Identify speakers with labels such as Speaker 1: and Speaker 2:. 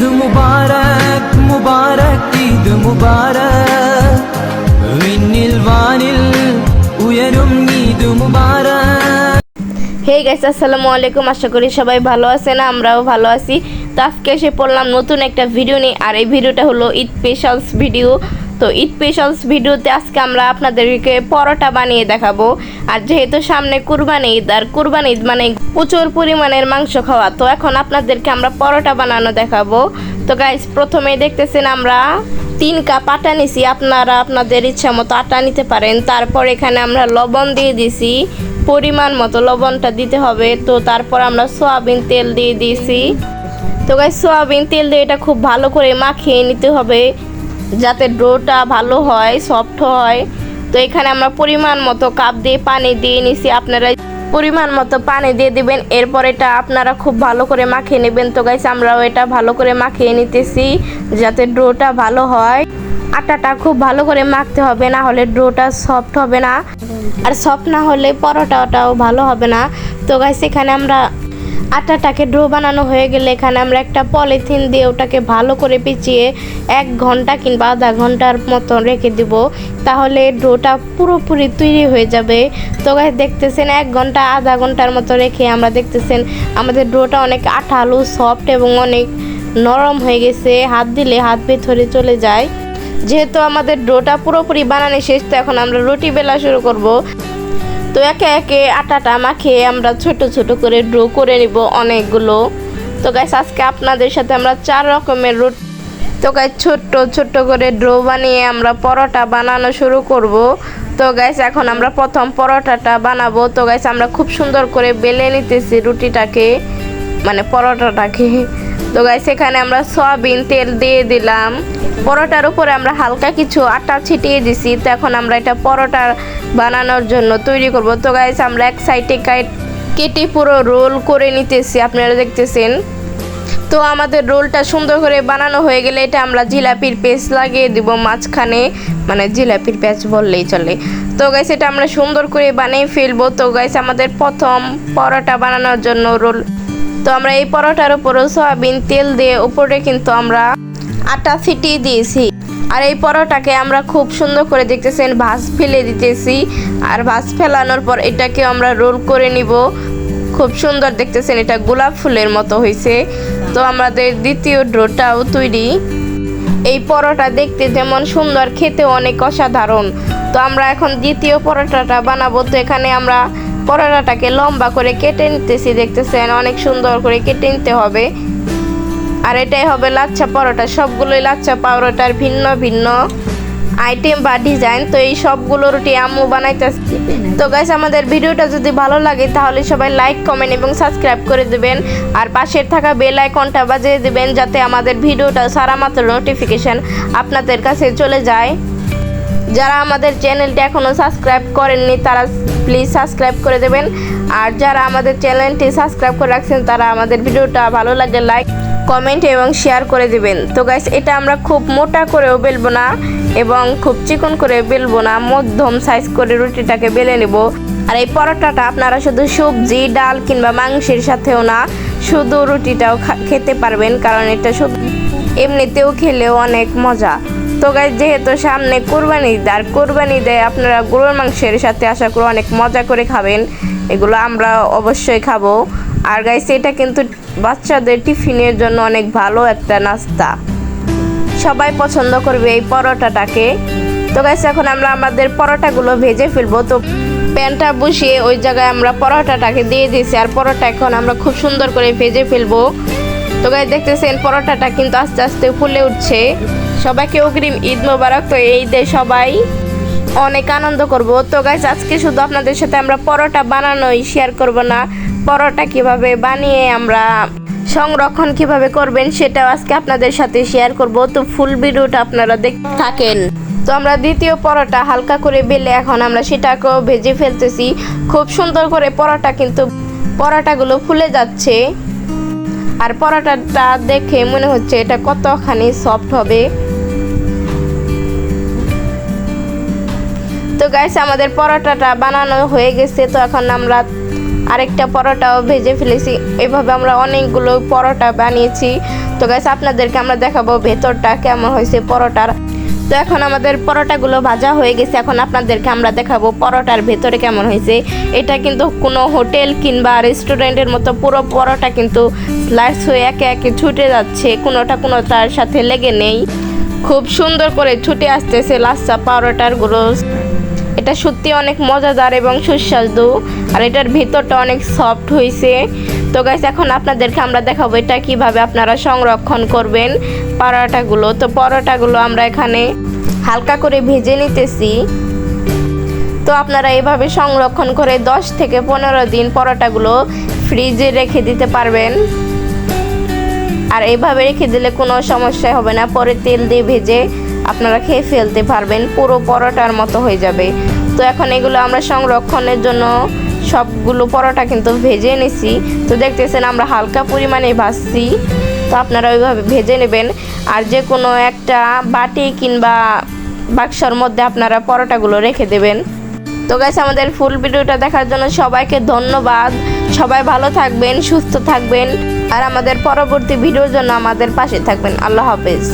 Speaker 1: ঈদ മുബാരക് മുബാരക് ഈദ് മുബാരക് വിണ്ണിൽ വാനിൽ ഉയരും ഈദ് മുബാരക്
Speaker 2: হে গাইস আসসালামু আলাইকুম আশা করি সবাই ভালো আছেন আমরাও ভালো আছি তো আজকে এসে পড়লাম নতুন একটা ভিডিও নিয়ে আর এই ভিডিওটা হলো ঈদ স্পেশালস ভিডিও তো ঈদ স্পেশালস ভিডিওতে আজকে আমরা আপনাদেরকে পরোটা বানিয়ে দেখাবো। আর যেহেতু সামনে কুরবানি ঈদ, আর কুরবানি ঈদ মানে প্রচুর পরিমাণের মাংস খাওয়া, তো এখন আপনাদেরকে আমরা পরোটা বানানো দেখাবো। তো গাইস প্রথমেই দেখতেছেন আমরা তিন কাপ আটা নিছি। আপনারা আপনাদের ইচ্ছা মতো আটা নিতে পারেন। তারপর এখানে আমরা লবণ দিয়ে দিছি। পরিমাণ মতো লবণটা দিতে হবে। তো তারপর আমরা সয়াবিন তেল দিয়ে দিয়েছি তো গাই সয়াবিন তেল দিয়ে এটা খুব ভালো করে মাখিয়ে নিতে হবে। যাতে ডোটা ভালো হয় সফট হয়। তো এখানে আমরা পরিমাণ মতো কাপ দিয়ে পানি দিয়ে নিছি। আপনারা পরিমাণ মতো পানি দিয়ে দিবেন। এরপর এটা আপনারা খুব ভালো করে মাখিয়ে নেবেন। তো গাইস আমরাও এটা ভালো করে মাখিয়ে নিতেছি যাতে ডোটা ভালো হয়। আটাটা খুব ভালো করে মাখতে হবে, না হলে ডোটা সফট হবে না। আর সফট না হলে পরোটাটাও ভালো হবে না। তো গাইস এখানে আমরা আটাটাকে ডো বানানো হয়ে গেলে এখানে আমরা একটা পলিথিন দিয়ে ওটাকে ভালো করে পিচিয়ে এক ঘণ্টা কিংবা আধা ঘণ্টার মতো রেখে দিব। তাহলে ডোটা পুরোপুরি তৈরি হয়ে যাবে। তো গাইস দেখতেছেন, এক ঘণ্টা, আধা ঘণ্টার মতো রেখে আমরা দেখতেছেন আমাদের ডোটা অনেক আঠালো, সফট এবং অনেক নরম হয়ে গেছে। হাত দিলে হাত ভেতরে চলে যায়। যেহেতু আমাদের ডোটা পুরোপুরি বানানো শেষ, তো এখন আমরা রুটি বেলা শুরু করব। তো একে একে আটাটা মাখিয়ে আমরা ছোট ছোট করে ড্রো করে নিব অনেকগুলো। তো গাইস আজকে আপনাদের সাথে আমরা চার রকমের রুট তো গাইস ছোট্ট ছোট্ট করে ড্রো বানিয়ে আমরা পরোটা বানানো শুরু করব। তো গাইস এখন আমরা প্রথম পরোটাটা বানাবো। তো গাইস আমরা খুব সুন্দর করে বেলে নিতেছি রুটিটাকে মানে পরোটাটাকে। তো গাইস এখানে আমরা সয়াবিন তেল দিয়ে দিলাম। পরোটার উপরে আমরা হালকা কিছু আটা ছিটিয়ে দিছি। তো এখন আমরা এটা পরোটা বানানোর জন্য তৈরি করব। তো গাইস আমরা এক সাইডে কেটে পুরো রোল করে নিতেছি, আপনারা দেখতেছেন। তো আমাদের রোলটা সুন্দর করে বানানো হয়ে গেলে এটা আমরা জিলাপির পেস্ট লাগিয়ে দিব মাঝখানে। মানে জিলাপির পেস্ট বললেই চলে। তো গাইস এটা আমরা সুন্দর করে বানিয়ে ফেলব। তো গাইস আমাদের প্রথম পরোটা বানানোর জন্য রোল তো আমরা এই পরোটার উপরও সয়াবিন তেল দিয়ে উপরে কিন্তু আমরা আটা ছিটিয়ে দিয়েছি। আর এই পরোটাকে আমরা খুব সুন্দর করে দেখতেছেন, ভাজ ফেলে দিতেছি। আর ভাজ ফেলানোর পর এটাকে আমরা রোল করে নিব। খুব সুন্দর দেখতেছেন, এটা গোলাপ ফুলের মতো হয়েছে। তো আমাদের দ্বিতীয় ড্রোটাও তৈরি। এই পরোটা দেখতে যেমন সুন্দর খেতে অনেক অসাধারণ। তো আমরা এখন দ্বিতীয় পরোটাটা বানাবো। তো এখানে আমরা পরোটাটাকে লম্বা করে কেটে নিতেছি, দেখতেছেন? অনেক সুন্দর করে কেটে নিতে হবে। আর এটাই হবে লাচ্ছা পরোটা। সবগুলোই লাচ্ছা পরোটার ভিন্ন ভিন্ন আইটেম বা ডিজাইন তো এই সবগুলো রুটি আম্মু বানাইতেছে। তো গাইস আমাদের ভিডিওটা যদি ভালো লাগে, তাহলে সবাই লাইক কমেন্ট এবং সাবস্ক্রাইব করে দেবেন। আর পাশের থাকা বেল আইকনটা বাজিয়ে দেবেন, যাতে আমাদের ভিডিওটা সারা মাত্র নোটিফিকেশন আপনাদের কাছে চলে যায়। যারা আমাদের চ্যানেলটি এখনও সাবস্ক্রাইব করেননি, তারা প্লিজ সাবস্ক্রাইব করে দেবেন। আর যারা আমাদের চ্যানেলটি সাবস্ক্রাইব করে রাখছেন, তারা আমাদের ভিডিওটা ভালো লাগে লাইক কমেন্ট এবং শেয়ার করে দিবেন। তো গাইস এটা আমরা খুব মোটা করেও বেলবো না এবং খুব চিকন করে বেলবো না, মধ্যম সাইজ করে রুটিটাকে বেলে নেব। আর এই পরোটাটা আপনারা শুধু সবজি, ডাল কিংবা মাংসের সাথেও না, শুধু রুটিটাও খেতে পারবেন, কারণ এটা এমনিতেও খেলেও অনেক মজা। তো গাইজ যেহেতু সামনে কোরবানি ঈদ, আর কোরবানি দেয় আপনারা গরুর মাংসের সাথে আশা করি অনেক মজা করে খাবেন। এগুলো আমরা অবশ্যই খাব। আর গাইস এটা কিন্তু বাচ্চাদের টিফিনের জন্য অনেক ভালো একটা নাস্তা। সবাই পছন্দ করবে এই পরোটাটাকে। তো গাইস এখন আমরা আমাদের পরোটাগুলো ভেজে ফেলব। তো প্যানটা বসিয়ে ওই জায়গায় আমরা পরোটাটাকে দিয়ে দিয়েছি। আর পরোটা এখন আমরা খুব সুন্দর করে ভেজে ফেলব। তো গাইস দেখতেছেন পরোটাটা কিন্তু আস্তে আস্তে ফুলে উঠছে। সবাইকে অগ্রিম ঈদ মোবারক। তো এই ঈদে সবাই অনেক আনন্দ করব। তো গাইস আজকে শুধু আপনাদের সাথে আমরা পরোটা বানানোই শেয়ার করব না। পরোটা কীভাবে বানিয়ে আমরা সংরক্ষণ কীভাবে করবেন সেটাও আজকে আপনাদের সাথে শেয়ার করব। তো ফুল ভিডিওটা আপনারা দেখ থাকেন। তো আমরা দ্বিতীয় পরোটা হালকা করে বেলে এখন আমরা সেটাকেও ভেজে ফেলতেছি। খুব সুন্দর করে পরোটা কিন্তু পরোটাগুলো ফুলে যাচ্ছে। আর পরোটাটা দেখে মনে হচ্ছে এটা কতখানি সফট হবে। তো গাইস আমাদের পরোটাটা বানানো হয়ে গেছে, তো এখন আমরা আরেকটা পরোটাও ভেজে ফেলেছি। এভাবে আমরা অনেকগুলো পরোটা বানিয়েছি। তো গাইস আপনাদেরকে আমরা দেখাবো ভেতরটা কেমন হয়েছে পরোটার। তো এখন আমাদের পরোটাগুলো ভাজা হয়ে গেছে। এখন আপনাদেরকে আমরা দেখাবো পরোটার ভেতরে কেমন হয়েছে। এটা কিন্তু কোনো হোটেল কিংবা রেস্টুরেন্টের মতো পুরো পরোটা কিন্তু স্লাইস হয়ে একে একে ছুটে যাচ্ছে। কোনোটা কোনোটার সাথে লেগে নেই। খুব সুন্দর করে ছুটে আসতেছে লাচ্চা পরোটারগুলো এটা সত্যি অনেক মজাদার এবং সুস্বাদু। আর এটার ভিতরটা অনেক সফট হয়েছে তো গাইস এখন আপনাদেরকে আমরা দেখাবো এটা কীভাবে আপনারা সংরক্ষণ করবেন পরোটাগুলো। তো পরোটাগুলো আমরা এখানে হালকা করে ভেজে নিতেছি। তো আপনারা এভাবে সংরক্ষণ করে 10 থেকে পনেরো দিন পরোটাগুলো ফ্রিজে রেখে দিতে পারবেন। আর এইভাবে রেখে দিলে কোনো সমস্যা হবে না। পরে তেল দিয়ে ভেজে আপনারা খেয়ে ফেলতে পারবেন, পুরো পরোটার মতো হয়ে যাবে। তো এখন এগুলো আমরা সংরক্ষণের জন্য সবগুলো পরোটা কিন্তু ভেজে নিছি তো দেখতেছেন আমরা হালকা পরিমাণে ভাজছি। তো আপনারা ওইভাবে ভেজে নেবেন। আর যে কোনো একটা বাটি কিংবা বাক্সর মধ্যে আপনারা পরোটাগুলো রেখে দেবেন। তো গাইস আমাদের ফুল ভিডিওটা দেখার জন্য সবাইকে ধন্যবাদ। সবাই ভালো থাকবেন, সুস্থ থাকবেন। আর আমাদের পরবর্তী ভিডিওর জন্য আমাদের পাশে থাকবেন। আল্লাহ হাফেজ।